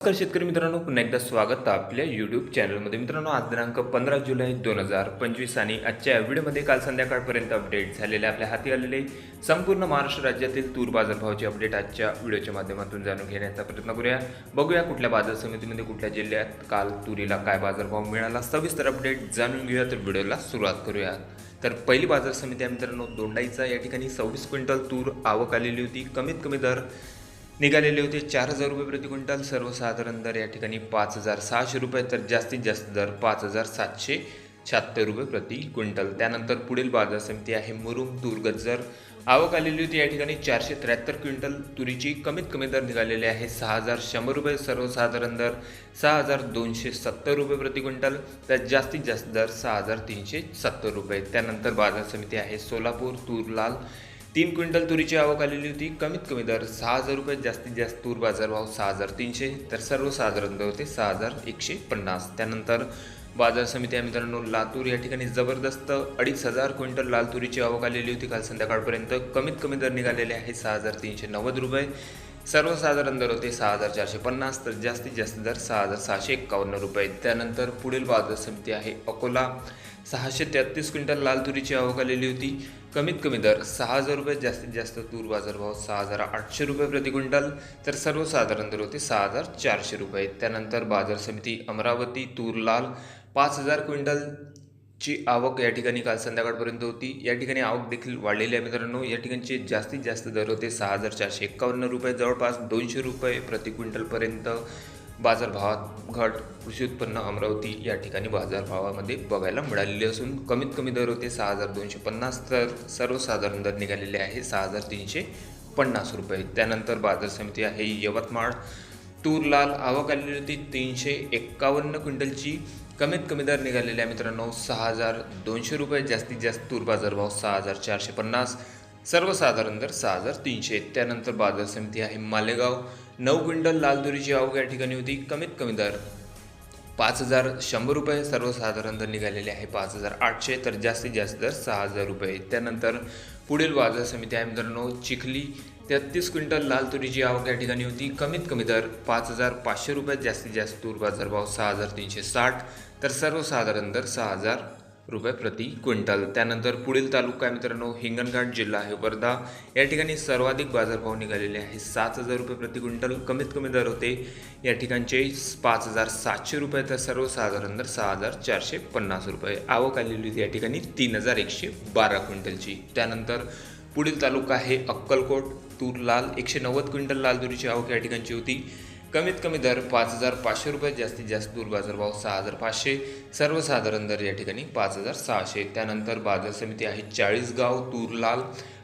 नमस्कार शेतकरी मित्रांनो पुन्हा एकदा स्वागत आपल्या यूट्यूब चॅनलमध्ये मित्रांनो आज दिनांक पंधरा जुलै दोन हजार पंचवीस आणि आजच्या या व्हिडिओमध्ये काल संध्याकाळपर्यंत अपडेट झालेले आपल्या हाती आलेले संपूर्ण महाराष्ट्र राज्यातील तूर बाजारभावाची अपडेट आजच्या व्हिडिओच्या माध्यमातून जाणून घेण्याचा प्रयत्न करूया. बघूया कुठल्या बाजार समितीमध्ये कुठल्या जिल्ह्यात काल तुरीला काय बाजारभाव मिळाला सविस्तर अपडेट जाणून घेऊया तर व्हिडिओला सुरुवात करूया. तर पहिली बाजार समिती आहे मित्रांनो दोंडाईचा. या ठिकाणी सव्वीस क्विंटल तूर आवक आलेली होती. कमीत कमी दर निघालेले होते चार हजार रुपये प्रति क्विंटल. सर्वसाधारण दर या ठिकाणी पाच हजार सहाशे रुपये तर जास्तीत जास्त दर पाच हजार सातशे शहात्तर रुपये प्रति क्विंटल. त्यानंतर पुढील बाजार समिती आहे मुरुम तूर गजर आवक आलेली होती या ठिकाणी चारशे त्र्याहत्तर क्विंटल. तुरीची कमीत कमी दर निघालेले आहे सहा हजार शंभर रुपये सर्वसाधारण दर सहा हजार दोनशे सत्तर रुपये प्रति क्विंटल. तर जास्तीत जास्त दर सहा हजार तीनशे सत्तर रुपये. त्यानंतर बाजार समिती आहे सोलापूर तूर लाल तीन क्विंटल तुरीची आवक आलेली होती. कमीत कमी दर सहा हजार रुपये जास्तीत जास्त तूर बाजारभाव सहा हजार तीनशे तर सर्वसाधारण दर होते सहा हजार एकशे पन्नास. त्यानंतर बाजार समिती या मित्रांनो लातूर या ठिकाणी जबरदस्त अडीच हजार क्विंटल लाल तुरीची आवक आलेली होती काल संध्याकाळपर्यंत. कमीत कमी दर निघालेले आहे सहा हजार तीनशे नव्वद रुपये. सर्वसाधारण दर होते सहा हजार चारशे पन्नास तर जास्तीत जास्त दर सहा हजार सहाशे एक्कावन्न रुपये. त्यानंतर पुढील बाजार समिती आहे अकोला. सहाशे तेहतीस क्विंटल लाल तुरीची आवक आलेली होती. कमीत कमी दर सहा हजार रुपये जास्तीत जास्त तूर बाजारभाव सहा हजार आठशे रुपये प्रति क्विंटल तर सर्वसाधारण दर होते सहा हजार चारशे रुपये. त्यानंतर बाजार समिती अमरावती तूर लाल पाच हजार क्विंटलची आवक या ठिकाणी काल संध्याकाळपर्यंत होती. या ठिकाणी आवक देखील वाढलेली आहे मित्रांनो. या ठिकाणचे जास्तीत जास्त दर होते सहा हजार चारशे एक्कावन्न रुपये जवळपास दोनशे रुपये प्रति क्विंटलपर्यंत. बाजारभावात घट कृषी उत्पन्न अमरावती या ठिकाणी बाजारभावामध्ये बघायला मिळालेली असून कमीत कमी दर होते सहा हजार दोनशे पन्नास तर सर्वसाधारण दर निघालेले आहे सहा हजार तीनशे पन्नास रुपये. त्यानंतर बाजार समिती आहे यवतमाळ. तूर लाल आवक आलेली होती तीनशे एक्कावन्न क्विंटलची. कमीत कमी दर निघालेले आहे मित्रांनो सहा हजार दोनशे रुपये. जास्तीत जास्त तूर बाजारभाव सहा हजार चारशे पन्नास. सर्वसाधारण दर सहा हजार तीनशे. त्यानंतर बाजार समिती आहे मालेगाव. नऊ क्विंटल लाल तुरीची आवक या ठिकाणी होती. कमीत कमी दर पाच हजार शंभर रुपये. सर्वसाधारण दर निघालेले आहे पाच हजार आठशे. तर जास्तीत जास्त दर सहा हजार रुपये. त्यानंतर पुढील बाजार समिती आहे मित्रांनो चिखली. तेहतीस क्विंटल लाल तुरीची आवक या ठिकाणी होती. कमीत कमी दर पाच हजार पाचशे रुपये. जास्तीत जास्त तूर बाजारभाव सहा हजार तीनशे साठ. तर सर्वसाधारण दर सहा हजार रुपये प्रति क्विंटल. त्यानंतर पुढील तालुका आहे मित्रांनो हिंगणघाट जिल्हा आहे. वर्धा या ठिकाणी सर्वाधिक बाजारभाव निघालेले आहे. सात हजार रुपये प्रति क्विंटल कमीत कमी दर होते. या ठिकाणचे पाच हजार सातशे रुपये तर सर्वसाधारण दर सहा हजार चारशे पन्नास रुपये. आवक आलेली होती या ठिकाणी तीन हजार एकशे बारा क्विंटलची. त्यानंतर पुढील तालुका आहे अक्कलकोट. तूर लाल एकशे नव्वद क्विंटल लाल तुरीची आवक या ठिकाणची होती. कमीत कमी दर पाच हजार पाचशे रुपये जास्तीत जास्त दूर बाजारभाव सहा हजार पाचशे सर्वसाधारण दर या ठिकाणी पाच हजार सहाशे. त्यानंतर बाजार समिती आहे चाळीसगाव तूर लाल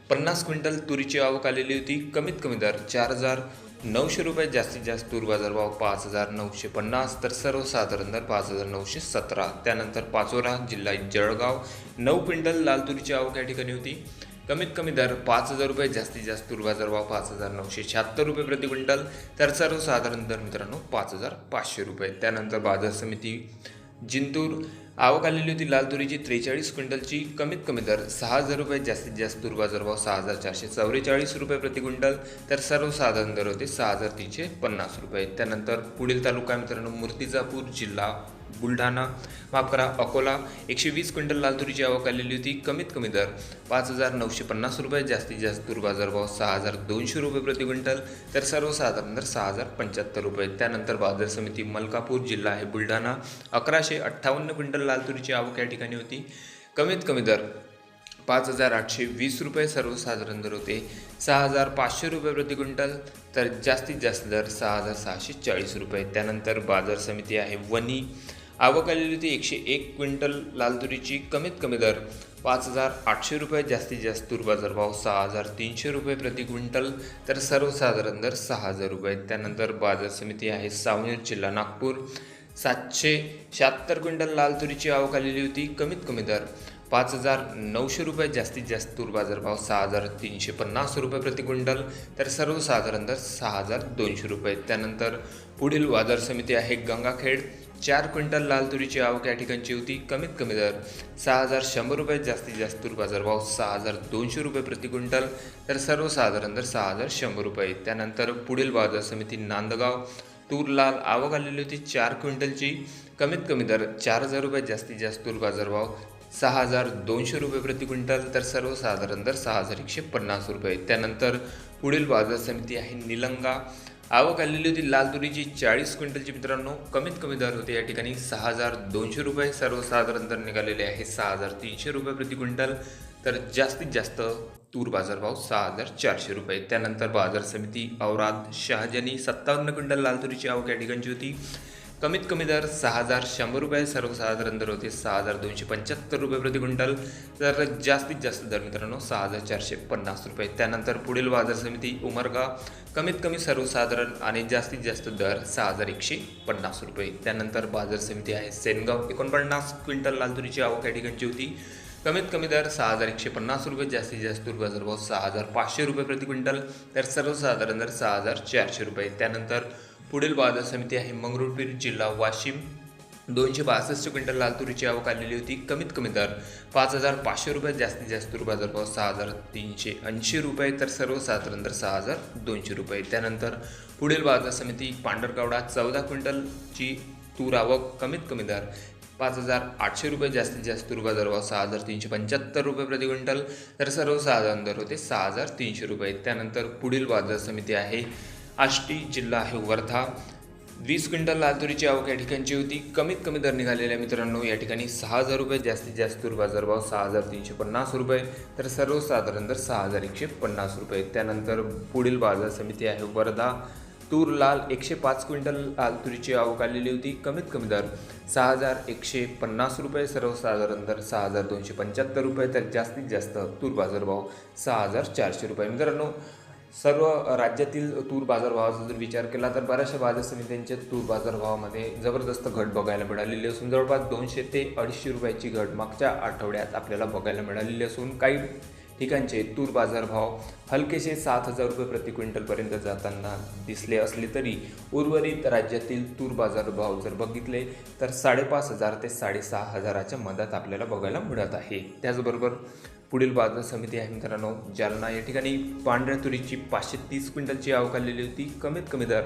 पन्नास क्विंटल तुरीची आवक आलेली होती. कमीत कमी दर चार हजार नऊशे रुपये जास्तीत जास्त तूर बाजारभाव पाच हजार नऊशे पन्नास. तर सर्वसाधारण दर पाच हजार नऊशे सतरा. त्यानंतर पाचोरा जिल्हा जळगाव. नऊ क्विंटल लाल तुरीची आवक या ठिकाणी होती. कमीत कमी दर पाच हजार रुपये जास्तीत जास्त तूर भाव पाच हजार नऊशे शहात्तर रुपये प्रति क्विंटल. तर सर्वसाधारण दर मित्रांनो पाच हजार पाचशे रुपये. त्यानंतर बाजार समिती जिंतूर. आवक आलेली होती लाल तुरीची त्रेचाळीस क्विंटलची. कमीत कमी दर सहा हजार रुपये जास्तीत जास्त तूर बाजारभाव सहा हजार चारशे चौवेचाळीस रुपये प्रति क्विंटल. तर सर्वसाधारण दर होते सहा हजार तीनशे पन्नास रुपये. त्यानंतर पुढील तालुका आहे मित्रांनो मूर्तिजापूर जिल्हा बुलढाणा माफ करा अकोला एकशे वीस क्विंटल लाल तुरीची आवक आलेली होती. कमीत कमी दर पाच हजार नऊशे पन्नास रुपये जास्तीत जास्त तूर बाजारभाव सहा हजार दोनशे रुपये प्रति क्विंटल तर सर्वसाधारण दर सहा हजार पंच्याहत्तर रुपये. त्यानंतर बाजार समिती मलकापूर जिल्हा आहे बुलढाणा. अकराशे अठ्ठावन्न क्विंटल लाल तुरीची आवक या ठिकाणी होती. कमीत कमी दर पाच हजार आठशे वीस रुपये सर्वसाधारण दर होते सहा हजार पाचशे रुपये प्रति क्विंटल तर जास्तीत जास्त दर सहा हजार सहाशे चाळीस रुपये. त्यानंतर बाजार समिती आहे वनी आवक आलेली होती एकशे एक क्विंटल लाल तुरीची. कमीत कमी दर पाच हजार आठशे रुपये जास्तीत जास्त तूर बाजारभाव सहा हजार तीनशे रुपये प्रति क्विंटल तर सर्वसाधारण दर सहा हजार रुपये. त्यानंतर बाजार समिती आहे सावनेर जिल्हा नागपूर. सातशे शहात्तर क्विंटल लाल तुरीची आवक आलेली होती. कमीत कमी दर पाच हजार नऊशे रुपये जास्तीत जास्त तूर बाजारभाव सहा हजार तीनशे पन्नास रुपये प्रति क्विंटल तर सर्वसाधारण दर सहा हजार दोनशे रुपये. त्यानंतर पुढील बाजार समिती आहे गंगाखेड. चार क्विंटल लाल तुरीची आवक या ठिकाणची होती. कमीत कमी दर सहा हजार शंभर रुपये जास्तीत जास्त तूर बाजारभाव सहा हजार दोनशे रुपये प्रति क्विंटल. तर सर्वसाधारण दर सहा हजार शंभर रुपये. त्यानंतर पुढील बाजार समिती नांदगाव. तूर लाल आवक आलेली होती चार क्विंटलची. कमीत कमी दर चार हजार रुपये जास्तीत जास्त तूर बाजारभाव सहा हजार दोनशे रुपये प्रति क्विंटल. तर सर्वसाधारण दर सहा हजार एकशे पन्नास रुपये. त्यानंतर पुढील बाजार समिती आहे निलंगा. आवक आलेली होती लाल तुरीची चाळीस क्विंटलची. मित्रांनो कमीत कमी दर होते या ठिकाणी सहा हजार दोनशे रुपये. सर्वसाधारण दर निघालेले आहे सहा हजार तीनशे रुपये प्रति क्विंटल. तर जास्तीत जास्त तूर बाजारभाव सहा हजार चारशे रुपये. त्यानंतर बाजार समिती औराद शहाजनी सत्तावन्न क्विंटल लाल तुरीची आवक या ठिकाणची होती. कमीत कमी दर सहा हजार शंभर रुपये सर्वसाधारण दर होते सहा हजार दोनशे पंच्याहत्तर रुपये प्रति क्विंटल. तर जास्तीत जास्त दर मित्रांनो सहा हजार चारशे पन्नास रुपये. त्यानंतर पुढील बाजार समिती उमरगा. कमीत कमी सर्वसाधारण आणि जास्तीत जास्त दर सहा हजार एकशे पन्नास रुपये. त्यानंतर बाजार समिती आहे सेनगाव. एकोणपन्नास क्विंटल लाल तुरीची आवक या ठिकाणची होती. कमीत कमी दर सहा हजार एकशे पन्नास रुपये जास्तीत जास्त तूर बाजारभाव सहा हजार पाचशे रुपये प्रति क्विंटल. तर सर्वसाधारण दर सहा हजार चारशे रुपये. त्यानंतर पुढील बाजार समिती आहे. मंगरुळपीर जिल्हा वाशिम. दोनशे बासष्ट क्विंटल लाल तुरीची आवक आलेली होती. कमीत कमी दर पाच हजार पाचशे रुपये जास्तीत जास्त तूर बाजारभाव सहा हजार तीनशे ऐंशी रुपये तर सर्वसाधारण दर सहा हजार दोनशे रुपये. त्यानंतर पुढील बाजार समिती पांढरगावडा चौदा क्विंटलची तूर आवक कमीत कमी दर पाच हजार आठशे रुपये जास्तीत जास्त तूर बाजारभाव सहा हजार तीनशे पंच्याहत्तर रुपये प्रति क्विंटल तर सर्वसाधारण दर होते सहा हजार तीनशे रुपये. त्यानंतर पुढील बाजार समिती आहे. आष्टी जिल्हा आहे वर्धा. वीस क्विंटल लाल तुरीची आवक या ठिकाणची होती. कमीत कमी दर निघालेल्या मित्रांनो या ठिकाणी सहा हजार रुपये जास्तीत जास्त तूर बाजारभाव सहा हजार तीनशे पन्नास रुपये तर सर्वसाधारण दर सहा हजार एकशे पन्नास रुपये. त्यानंतर पुढील बाजार समिती आहे वर्धा. तूर लाल एकशे पाच क्विंटल लाल तुरीची आवक आलेली होती. कमीत कमी दर सहा हजार एकशे पन्नास रुपये सर्वसाधारण दर सहा हजार दोनशे पंच्याहत्तर रुपये तर जास्तीत जास्त तूर बाजारभाव सहा हजार चारशे रुपये. मित्रांनो सर्व राज्यातील तूर बाजारभावाचा जर विचार केला तर बऱ्याचशा बाजार समित्यांच्या तूर बाजारभावामध्ये जबरदस्त घट बघायला मिळालेली असून जवळपास दोनशे ते अडीचशे रुपयाची घट मागच्या आठवड्यात आपल्याला बघायला मिळालेली असून काही ठिकाणचे तूर बाजारभाव हलकेसे सात हजार रुपये प्रति क्विंटलपर्यंत जाताना दिसले असले तरी उर्वरित राज्यातील तूर बाजारभाव जर बघितले तर साडेपाच हजार ते साडेसहा हजाराच्या मधात आपल्याला बघायला मिळत आहे. त्याचबरोबर पुढील बाजार समिती आहे मित्रांनो जालना. या ठिकाणी पांढऱ्या तुरीची पाचशे तीस क्विंटलची आवक आलेली होती. कमीत कमी दर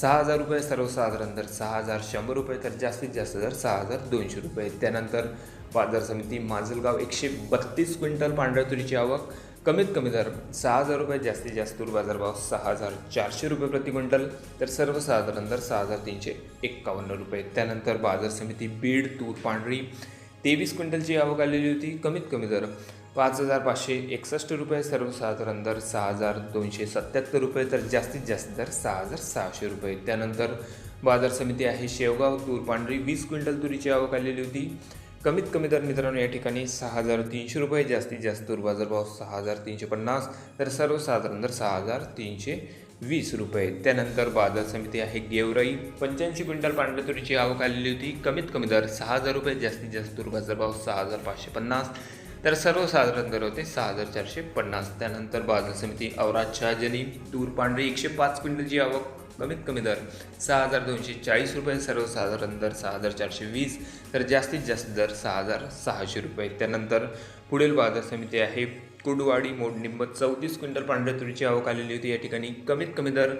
सहा हजार रुपये सर्वसाधारण दर सहा हजार शंभर रुपये तर जास्तीत जास्त दर सहा हजार दोनशे रुपये. त्यानंतर बाजार समिती माजलगाव एकशे बत्तीस क्विंटल पांढऱ्या तुरीची आवक. कमीत कमी दर सहा हजार रुपये जास्तीत जास्त तूर बाजारभाव सहा हजार चारशे रुपये प्रति क्विंटल तर सर्वसाधारण दर सहा हजार तीनशे एक्कावन्न रुपये. त्यानंतर बाजार समिती बीड तूर पांढरी तेवीस क्विंटलची आवक आलेली होती. कमीत कमी दर पाच हजार पाचशे एकसष्ट रुपये सर्वसाधारण दर सहा हजार दोनशे सत्याहत्तर रुपये तर जास्तीत जास्त दर सहा हजार सहाशे रुपये. त्यानंतर बाजार समिती आहे शेवगाव तूर पांढरी वीस क्विंटल तुरीची आवक आलेली होती. कमीत कमी दर मित्रांनो या ठिकाणी सहा हजार तीनशे रुपये जास्तीत जास्त तूर बाजारभाव सहा हजार तीनशे पन्नास तर सर्वसाधारण दर सहा हजार तीनशे वीस रुपये. त्यानंतर बाजार समिती आहे गेवराई. पंच्याऐंशी क्विंटल पांढऱ्या तुरीची आवक आलेली होती. कमीत कमी दर सहा हजार रुपये जास्तीत जास्त तूर बाजारभाव सहा हजार पाचशे पन्नास तर सर्वसाधारण दर होते सहा हजार चारशे पन्नास. त्यानंतर बाजार समिती औराद शहाजनी तूर पांढरी एकशे पाच क्विंटलची आवक कमीत कमी दर सहा हजार दोनशे चाळीस रुपये सर्वसाधारण दर सहा हजार चारशे वीस तर जास्तीत जास्त दर सहा हजार सहाशे रुपये. त्यानंतर पुढील बाजार समिती आहे कुडवाडी मोडनिंब चौतीस क्विंटल पांढऱ्या तुरीची आवक आलेली होती. या ठिकाणी कमीत कमी दर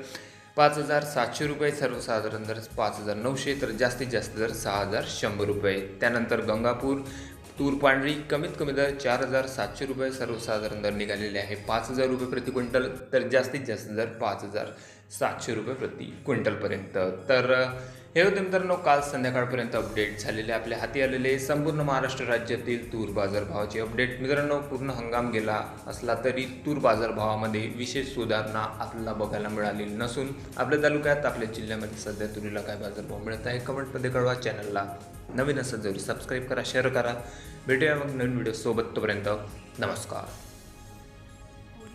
पाच हजार सातशे रुपये सर्वसाधारण दर पाच हजार नऊशे तर जास्तीत जास्त दर सहा हजार शंभर रुपये. त्यानंतर गंगापूर तूर पांढरी कमीत कमी दर चार हजार सातशे रुपये सर्वसाधारण दर निघालेले आहे. पाच हजार रुपये प्रति क्विंटल तर जास्तीत जास्त दर पाच हजार सातशे रुपये प्रति क्विंटलपर्यंत. तर हे होते मित्रांनो काल संध्याकाळपर्यंत अपडेट झालेले आपल्या हाती आलेले संपूर्ण महाराष्ट्र राज्यातील तूर बाजारभावाचे अपडेट मित्रांनो पूर्ण हंगाम गेला असला तरी तूर बाजारभावामध्ये विशेष सुधारणा आपल्याला बघायला मिळाली नसून आपल्या तालुक्यात आपल्या जिल्ह्यामध्ये सध्या तुरीला काय बाजारभाव मिळत आहे कमेंटमध्ये कळवा. चॅनलला नवीन असेल जरी सबस्क्राईब करा शेअर करा. भेटूया मग नवीन व्हिडिओ सोबत तोपर्यंत नमस्कार.